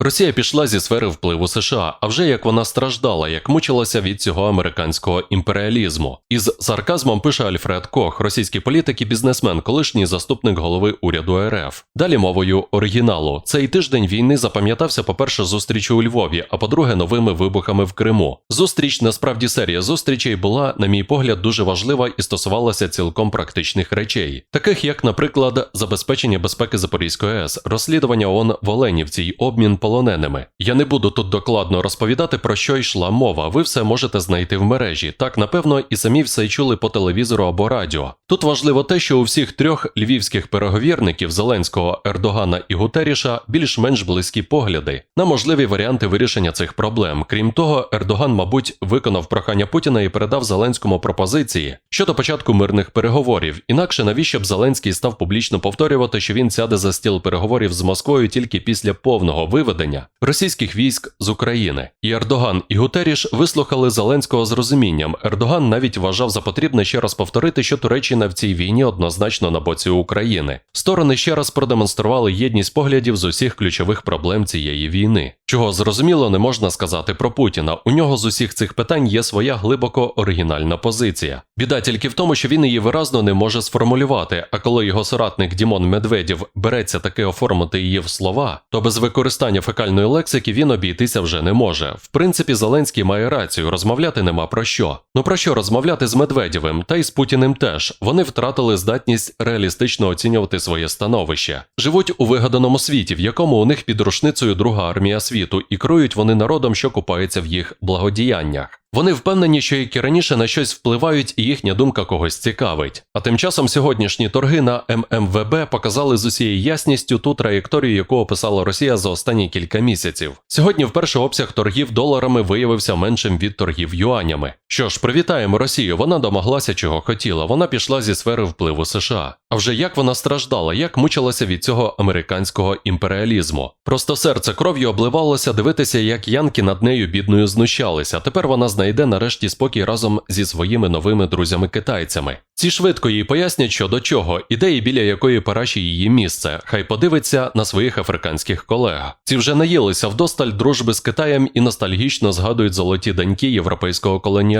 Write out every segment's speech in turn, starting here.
Росія пішла зі сфери впливу США, а вже як вона страждала, як мучилася від цього американського імперіалізму. Із сарказмом пише Альфред Кох, російський політик і бізнесмен, колишній заступник голови уряду РФ. Далі мовою оригіналу. Цей тиждень війни запам'ятався, по-перше, зустрічі у Львові, а по-друге, новими вибухами в Криму. Зустріч насправді серія зустрічей була, на мій погляд, дуже важлива і стосувалася цілком практичних речей, таких як, наприклад, забезпечення безпеки Запорізької АЕС, розслідування ООН в Оленівці й обмін полоненими. Я не буду тут докладно розповідати, про що йшла мова. Ви все можете знайти в мережі. Так, напевно, і самі все чули по телевізору або радіо. Тут важливо те, що у всіх трьох львівських переговірників Зеленського, Ердогана і Гутеріша більш-менш близькі погляди на можливі варіанти вирішення цих проблем. Крім того, Ердоган, мабуть, виконав прохання Путіна і передав Зеленському пропозиції щодо початку мирних переговорів. Інакше навіщо б Зеленський став публічно повторювати, що він сяде за стіл переговорів з Москвою тільки після повного виведення російських військ з України. І Ердоган і Гутеріш вислухали Зеленського з розумінням. Ердоган навіть вважав за потрібне ще раз повторити, що Туреччина в цій війні однозначно на боці України. Сторони ще раз продемонстрували єдність поглядів з усіх ключових проблем цієї війни. Чого зрозуміло не можна сказати про Путіна. У нього з усіх цих питань є своя глибоко оригінальна позиція. Біда тільки в тому, що він її виразно не може сформулювати. А коли його соратник Дімон Медведєв береться таки оформити її в слова, то без використання фекальної лексики він обійтися вже не може. В принципі, Зеленський має рацію, розмовляти нема про що. Ну про що розмовляти з Медведєвим, та й з Путіним теж. Вони втратили здатність реалістично оцінювати своє становище. Живуть у вигаданому світі, в якому у них під рушницею друга армія світу, і крують вони народом, що купається в їх благодіяннях. Вони впевнені, що як і раніше на щось впливають, і їхня думка когось цікавить. А тим часом сьогоднішні торги на ММВБ показали з усією ясністю ту траєкторію, яку описала Росія за останні кілька місяців. Сьогодні вперше обсяг торгів доларами виявився меншим від торгів юанями. Що ж, привітаємо Росію. Вона домоглася чого хотіла. Вона пішла зі сфери впливу США. А вже як вона страждала, як мучилася від цього американського імперіалізму. Просто серце кров'ю обливалося дивитися, як янки над нею бідною знущалися. Тепер вона знайде нарешті спокій разом зі своїми новими друзями-китайцями. Ці швидко їй пояснять, що до чого, ідеї біля якої параші її місце, хай подивиться на своїх африканських колег. Ці вже наїлися вдосталь дружби з Китаєм і ностальгічно згадують золоті даньки європейського колоніалізму.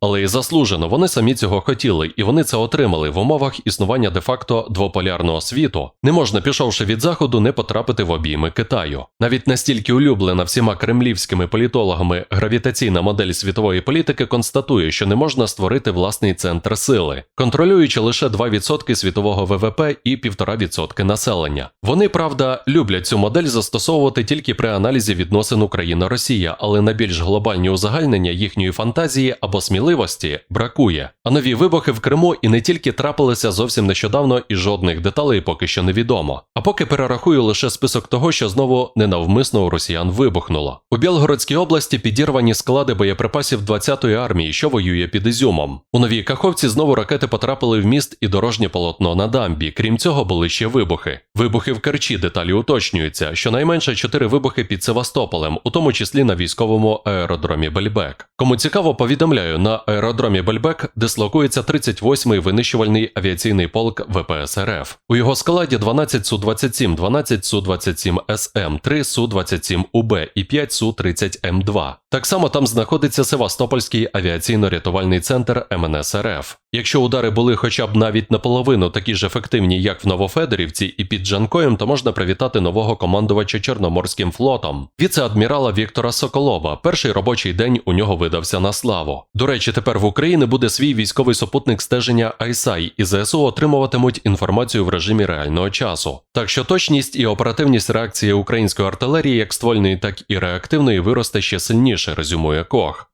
Але і заслужено вони самі цього хотіли, і вони це отримали в умовах існування де-факто двополярного світу. Не можна, пішовши від заходу, не потрапити в обійми Китаю. Навіть настільки улюблена всіма кремлівськими політологами гравітаційна модель світової політики констатує, що не можна створити власний центр сили, контролюючи лише 2% світового ВВП і 1,5% населення. Вони, правда, люблять цю модель застосовувати тільки при аналізі відносин Україна-Росія, але на більш глобальні узагальнення їхньої фантазії або сміливості бракує. А нові вибухи в Криму і не тільки трапилися зовсім нещодавно, і жодних деталей поки що невідомо. А поки перерахую лише список того, що знову ненавмисно у росіян вибухнуло. У Білгородській області підірвані склади боєприпасів 20-ї армії, що воює під Ізюмом. У новій Каховці знову ракети потрапили в міст і дорожнє полотно на дамбі. Крім цього, були ще вибухи. Вибухи в Керчі деталі уточнюються. Щонайменше чотири вибухи під Севастополем, у тому числі на військовому аеродромі Бельбек. Кому цікаво, повідомляю, на аеродромі Бельбек дислокується 38-й винищувальний авіаційний полк ВПС РФ. У його складі 12 Су-27, 12 Су-27 СМ, 3 Су-27 УБ і 5 Су-30М2. Так само там знаходиться Севастопольський авіаційно-рятувальний центр МНС РФ. Якщо удари були хоча б навіть наполовину такі ж ефективні, як в Новофедорівці і під Джанкоєм, то можна привітати нового командувача Чорноморським флотом, віце-адмірала Віктора Соколова. Перший робочий день у нього видався на славу. До речі, тепер в Україні буде свій військовий супутник стеження ISAI, і ЗСУ отримуватимуть інформацію в режимі реального часу. Так що точність і оперативність реакції української артилерії, як ствольної, так і реактивної, виросте ще сильніше, резюмує Кох.